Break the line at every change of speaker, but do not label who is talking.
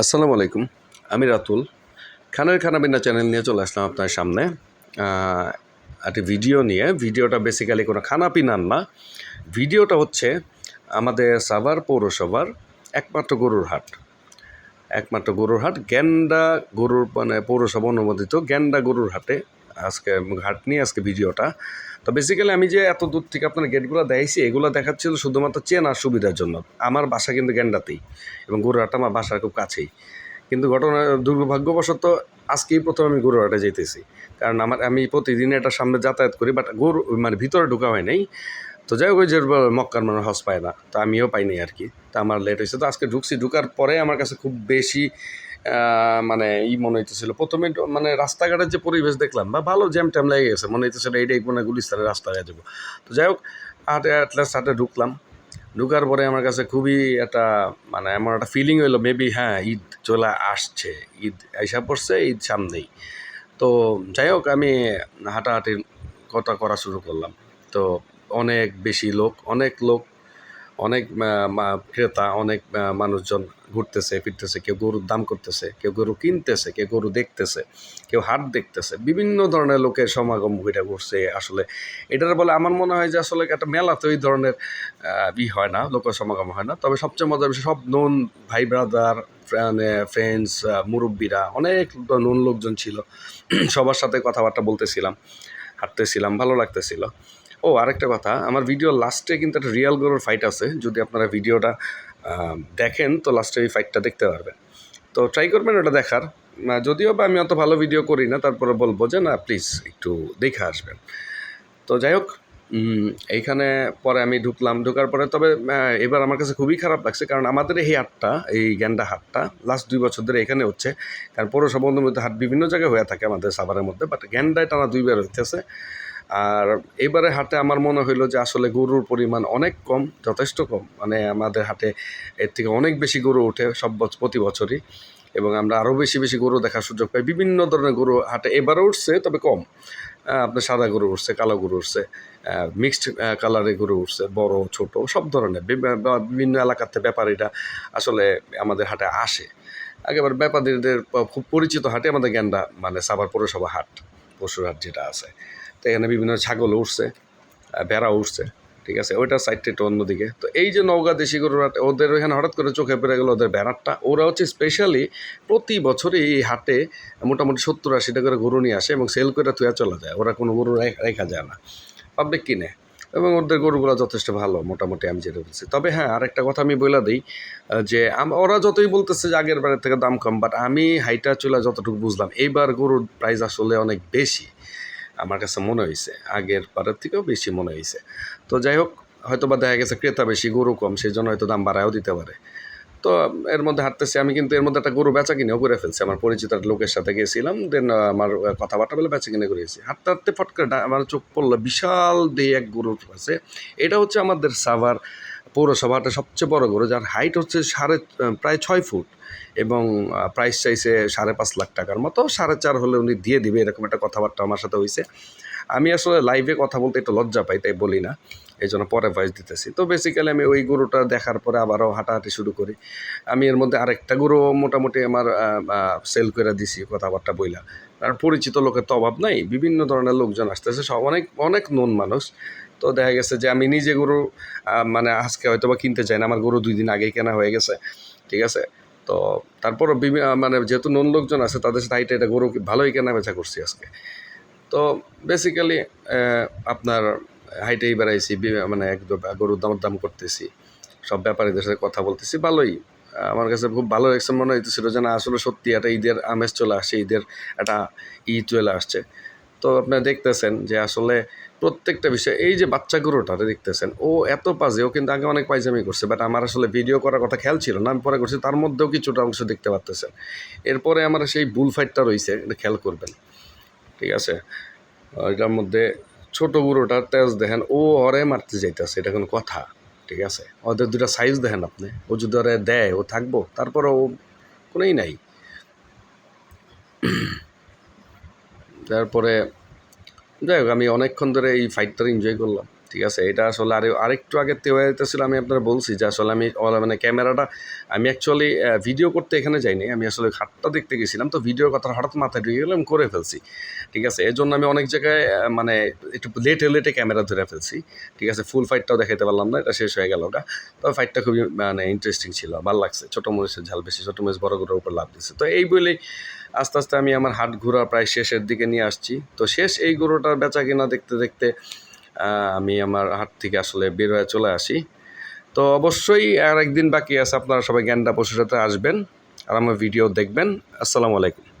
আসসালামু আলাইকুম, আমি রাতুল। খানের খানাবিনা চ্যানেল নিয়ে চলে আসলাম আপনার সামনে। একটি ভিডিও নিয়ে। ভিডিওটা বেসিক্যালি কোনো খানাপিনার না। ভিডিওটা হচ্ছে আমাদের সাভার পৌরসভার একমাত্র গরুর হাট। একমাত্র গরুর হাট, গ্যান্ডা গরুর মানে পৌরসভা অনুমোদিত গ্যান্ডা গরুর হাটে আজকে ঘাট নিয়ে আজকে ভিডিওটা। তো বেসিক্যালি আমি যে এত দূর থেকে আপনার গেটগুলো দেখাইছি, এগুলো দেখাচ্ছিল শুধুমাত্র চেনার সুবিধার জন্য। আমার বাসা কিন্তু গ্যান্ডাতেই এবং গরুর হাটটা আমার বাসার খুব কাছেই। কিন্তু ঘটনা দুর্ভাগ্যবশত আজকেই প্রথম আমি গরুর হাটে যেতেছি কারণ আমার, আমি প্রতিদিন এটা সামনে যাতায়াত করি বাট গরু মানে ভিতরে ঢোকা হয় নাই। তো যাই হোক, ওই যে মক্কার মানে হজ পায় না, তো আমিও পাইনি আর কি। তা আমার লেট হয়েছে। তো আজকে ঢুকছি, ঢুকার পরে আমার কাছে খুব বেশি মানে ই মনে হইতেছিল। প্রথমে মানে রাস্তাঘাটের যে পরিবেশ দেখলাম, বা ভালো জ্যাম ট্যাম লেগে গেছে, মনে হইতেছিল এইটাই মানে গুলিস্তানের রাস্তা হয়ে যাব। তো যাই হোক, হাটে অ্যাটলাস্ট হাটে ঢুকলাম। ঢুকার পরে আমার কাছে খুবই একটা মানে এমন একটা ফিলিং হইল মেবি হ্যাঁ ঈদ চলে আসছে। ঈদ আইসা পড়ছে, ঈদ সামনেই। তো যাই হোক, আমি হাঁটাহাঁটির কথা করা শুরু করলাম। তো অনেক বেশি লোক, অনেক লোক অনেক ক্রেতা, অনেক মানুষজন ঘুরতেছে, ফিরতেছে, কেউ গরুর দাম করতেছে, কেউ গরু কিনতেছে, কেউ গরু দেখতেছে, কেউ হাট দেখতেছে, বিভিন্ন ধরনের লোকের সমাগম এটা করছে আসলে। এটার বলে আমার মনে হয় যে আসলে একটা মেলাতে ওই ধরনের ই হয় না, লোক সমাগম হয় না। তবে সবচেয়ে মজার বিষয়, সব নোন ভাই ব্রাদার ফ্রেন্ডস মুরব্বীরা, অনেক নোন লোকজন ছিল। সবার সাথে কথাবার্তা বলতেছিলাম, হাঁটতেছিলাম, ভালো লাগতেছিল। ও, আরেকটা কথা, আমার ভিডিও লাস্টে কিন্তু একটা রিয়াল গরুর ফাইট আছে, যদি আপনারা ভিডিওটা দেখেন, তো লাস্টে এই ফাইটটা দেখতে পারবেন। তো ট্রাই করবেন, ওটা দেখার। যদিও বা আমি অত ভালো ভিডিও করি না, তারপরে বলব যে না প্লিজ একটু দেখে আসবেন। তো যাই হোক এইখানে পরে আমি ঢুকলাম, ঢোকার পরে, তবে এবার আমার কাছে খুবই খারাপ লাগছে, কারণ আমাদের এই হাটটা, এই গ্যান্ডা হাটটা লাস্ট দুই বছর ধরে এখানে হচ্ছে, কারণ পৌরসভা অনুমোদিত হাট বিভিন্ন জায়গায় হয়ে থাকে আমাদের সাভারের মধ্যে বাট গ্যান্ডায় টানা দুইবার হইতেছে। আর এবারে হাটে আমার মনে হইল যে আসলে গরুর পরিমাণ অনেক কম, যথেষ্ট কম। মানে আমাদের হাটে এর থেকে অনেক বেশি গরু ওঠে সব প্রতি বছরই। এবং আমরা আরও বেশি বেশি গরু দেখার সুযোগ পাই। বিভিন্ন ধরনের গরু হাটে এবারও উঠছে, তবে কম। আপনার সাদা গরু উঠছে, কালো গরু উঠছে মিক্সড কালারের গরু উঠছে, বড়, ছোট, সব ধরনের। বিভিন্ন এলাকাতে ব্যাপারীরা আসলে আমাদের হাটে আসে। একেবারে ব্যাপারীদের খুব পরিচিত হাটে আমাদের গ্যান্ডা মানে সাভার পৌরসভা হাট। পশুর হাট যেটা আছে। তো এখানে বিভিন্ন ছাগল উঠছে বেড়া উঠছে, ঠিক আছে? ওইটা সাইডটা একটু অন্যদিকে। তো এই যে নৌকা দেশি গরুর ওদের ওইখানে হঠাৎ করে চোখে পেরে গেলো ওদের ব্যানারটা ওরা হচ্ছে স্পেশালি প্রতি বছরই এই হাটে মোটামুটি সত্তর আশিটা করে গরু নিয়ে আসে এবং সেল করে থুয়া চলে যায়। ওরা কোনো গরু রেখা যায় না। পাবলিক কিনে। এবং ওদের গরুগুলো যথেষ্ট ভালো, মোটামুটি আমি যেটা বলছি। তবে হ্যাঁ আরেকটা কথা আমি বলে দিই যে ওরা যতই বলতেছে যে আগের বারের থেকে দাম কম বাট আমি হাইটা চুলা যতটুকু বুঝলাম, এইবার গরুর প্রাইস আসলে অনেক বেশি, আমার কাছে মনে হয়েছে আগের বারের থেকেও বেশি মনে হয়েছে তো যাই হোক হয়তো বা দেখা গেছে ক্রেতা বেশি, গরু কম সেই জন্য হয়তো দাম বাড়ায়ও দিতে পারে। তো এর মধ্যে হাঁটতেছি। আমি কিন্তু এর মধ্যে একটা গরু বেচা কিনেও করে ফেলছি। আমার পরিচিত লোকের সাথে গিয়েছিলাম। দেন আমার কথাবার্তা বলে বেচা কিনে করেছি হাঁটতে হাঁটতে ফট করে আমার চোখ পড়ল। বিশাল দিয়ে এক গরুর আছে এটা হচ্ছে আমাদের সাভার পৌরসভাটা সবচেয়ে বড় গরু। যার হাইট হচ্ছে সাড়ে প্রায় ছয় ফুট এবং প্রাইস চাইছে সাড়ে পাঁচ লাখ টাকার মতো। সাড়ে চার হলে উনি দিয়ে দিবে। এরকম একটা কথাবার্তা আমার সাথে হয়েছে আমি আসলে লাইভে কথা বলতে একটু লজ্জা পাই, তাই বলি না। এই জন্য পরে ভয়েস দিতেছি। তো বেসিক্যালি আমি ওই গরুটা দেখার পরে আবারও হাঁটাহাঁটি শুরু করি। আমি এর মধ্যে আরেকটা গরু মোটামুটি আমার সেল করে দিছি, কথাবার্তা বইলা। আর পরিচিত লোকের তো অভাব নাই, বিভিন্ন ধরনের লোকজন আসতেছে, সব অনেক অনেক নন মানুষ। তো দেখা গেছে যে আমি নিজে গরু মানে আজকে হয়তো বা কিনতে চাই না, আমার গরু দুই দিন আগেই কেনা হয়ে গেছে, ঠিক আছে? তো তারপরও মানে যেহেতু নন লোকজন আছে, তাদের সাথে এটা গরু ভালোই কেনা বেচা করছি আজকে। তো বেসিক্যালি আপনার হাইটেই বেড়াইছি মানে একদম গরুর দাম দাম করতেছি। সব ব্যাপারীদের সাথে কথা বলতেছি, ভালোই। আমার কাছে খুব ভালো লাগছে, মনে হইতেছিল যে না, আসলে সত্যি একটা ঈদের আমেজ চলে আসছে, ঈদের একটা ঈদ চলে আসছে। তো আপনারা দেখতেছেন যে আসলে প্রত্যেকটা বিষয়, এই যে বাচ্চা গরুটা দেখতেছেন, ও এত পাজে, ও কিন্তু আগে অনেক পাইজামি করছে বাট আমার আসলে ভিডিও করার কথা খেয়াল ছিল না, আমি পরে করছি, তার মধ্যেও কিছুটা অংশ দেখতে পারতেছেন। এরপরে আমার সেই বুল ফাইটটা রয়েছে এটা খেয়াল করবেন। ঠিক আছে? এটার মধ্যে ছোট গুঁড়োটার তেজ দেখেন, ও হরে মারতে যাইতেছে, এটা কোনো কথা, ঠিক আছে? ওদের দুটা সাইজ দেখেন আপনি, ও যদি ওরে দেয়, ও থাকব তারপরে ও কোনোই নাই। তারপরে যাই হোক, আমি অনেকক্ষণ ধরে এই ফাইটটা এনজয় করলাম। ঠিক আছে? এটা আসলে আর, আরেকটু আগে তেওয়া যেতেছিল, আমি আপনারা বলছি যে আসলে আমি মানে ক্যামেরাটা, আমি অ্যাকচুয়ালি ভিডিও করতে এখানে যাইনি। আমি আসলে হাটটা দেখতে গেছিলাম, তো ভিডিওর কথা হঠাৎ মাথায় ঢুকে গেলাম করে ফেলছি। ঠিক আছে? এর জন্য আমি অনেক জায়গায় মানে একটু লেটে লেটে ক্যামেরা ধরে ফেলছি। ঠিক আছে? ফুল ফাইটটাও দেখাতে পারলাম না, এটা শেষ হয়ে গেল ওটা। তবে ফাইটটা খুবই মানে ইন্টারেস্টিং ছিল, ভালো লাগছে। ছোটো মরিচের ঝাল বেশি, ছোটো মরিচ বড় গুঁড়োর উপর লাভ দিচ্ছে তো এই বলেই আস্তে আস্তে আমি আমার হাট ঘোরা প্রায় শেষের দিকে নিয়ে আসছি। তো শেষ এই গরুটার বেচা কিনা দেখতে দেখতে আমি আমার হাট থেকে আসলে বের হয়ে চলে আসি। তো অবশ্যই আর একদিন বাকি আছে, আপনারা সবাই গ্যান্ডা পশুর সাথে আসবেন আর আমার ভিডিও দেখবেন। আসসালামু আলাইকুম।